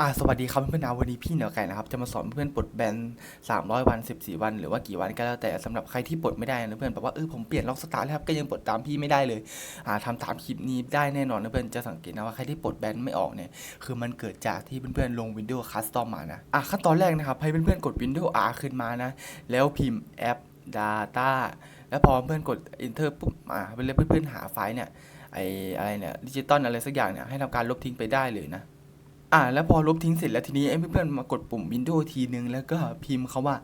อ่าสวัสดีครับเพื่อนๆนะวันนี้พี่เหนือไก่นะครับจะมาสอนเพื่อนปลดแบน 300 วัน 14 วัน หรือว่ากี่วันก็แล้วแต่สำหรับใครที่ปลดไม่ได้นะเพื่อนแบบว่าเออผมเปลี่ยนล็อกสตาร์แล้วครับก็ยังปลดตามพี่ไม่ได้เลยอ่าทำตามคลิปนี้ได้แน่นอนนะเพื่อนจะสังเกตนะว่าใครที่ปลดแบนไม่ออกเนี่ยคือมันเกิดจากที่เพื่อนๆลง Windows Custom มานะอะขั้นตอนแรกนะครับให้เพื่อนๆกด Windows R ขึ้นมานะแล้วพิมพ์แอป Data แล้วพอเพื่อนกด Enter ปุ๊บอ่าเพื่อนๆหาไฟล์เนี่ยไออะไรเนี่ยดิจิตอลอะไรสักอย่างเนี่ยให้ทำการลบทิ้งไปได้เลยนะ อ่าแล้วพอลบทิ้งเสร็จแล้วทีนี้ไอ้เพื่อนๆมากดปุ่ม Windows ทีนึง แล้วก็พิมพ์คาว่า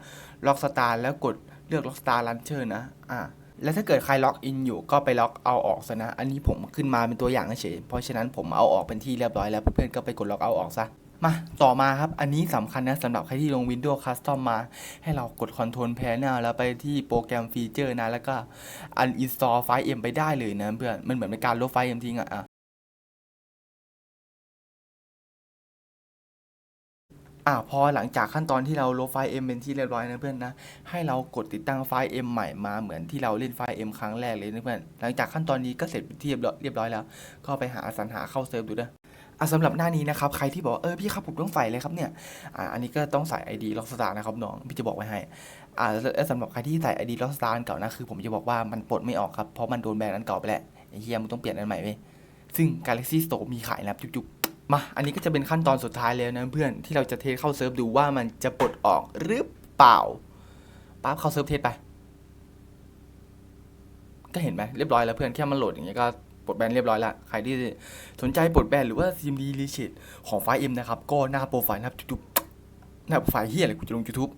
Lockstar แล้วกดเลือก Lockstar Launcher นะอ่าแล้วถ้าเกิดใครล็อกอินอยู่ก็ไปล็อกเอาออกซะนะ อันนี้ผมขึ้นมาเป็นตัวอย่างเฉยเพราะฉะนั้นผมเอาออกเป็นที่เรียบร้อยแล้วเพื่อนๆก็ไปกดล็อกเอาออกซะมาต่อมาครับ อันนี้สำคัญนะสำหรับใครที่ลง Windows Custom มา ให้เรากด Control Panel แล้วไปที่โปรแกรมฟีเจอร์นะ แล้วก็ uninstall ไฟล์ M ไปได้เลยนะเพื่อน มันเหมือนเป็นการลบไฟล์ M ทิ้งอะ อะอ่าพอหลังจากขั้นตอนที่เราลบไฟล์ M เป็นที่เรียบร้อยนะเพื่อนนะ ให้เรากดติดตั้งไฟล์ M ใหม่มาเหมือนที่เราเล่นไฟล์ M ครั้งแรกเลยนะเพื่อน หลังจากขั้นตอนนี้ก็เสร็จเป็นที่เรียบร้อยเรียบร้อยแล้ว ก็ไปหาสรรหาเข้าเซิร์ฟดูนะอะสำหรับหน้านี้นะครับ ใครที่บอกเออพี่ครับผมต้องใส่เลยครับเนี่ย อ่าอันนี้ก็ต้องใส่ ID Rockstar นะครับน้องพี่จะบอกไว้ให้ อ่าสำหรับใครที่ใส่ ID Rockstar อันเก่านะคือ ผมจะบอกว่ามันปลดไม่ออกครับเพราะมันโดนแบนอันเก่าไปแล้วไอ้เฮียมึงต้องเปลี่ยนอันใหม่เว้ยซึ่ง Galaxy Store มีขายนะครับจุกๆ มา อันนี้ก็จะเป็นขั้นตอนสุดท้ายแล้วนะเพื่อนที่เราจะเทสเข้าเซิร์ฟดูว่ามันจะปลดออกหรือเปล่าปั๊บเข้าเซิร์ฟเทสไป ก็เห็นไหมเรียบร้อยแล้วเพื่อนแค่มันโหลดอย่างเงี้ยก็ปลดแบนเรียบร้อยละใครที่สนใจปลดแบนหรือว่าซิมดีรีเชดของไฟล์เอ็มนะครับ ก็หน้าโปรไฟล์นะครับจุ๊บๆหน้าโปรไฟล์เฮียอะไรกูจะลง YouTube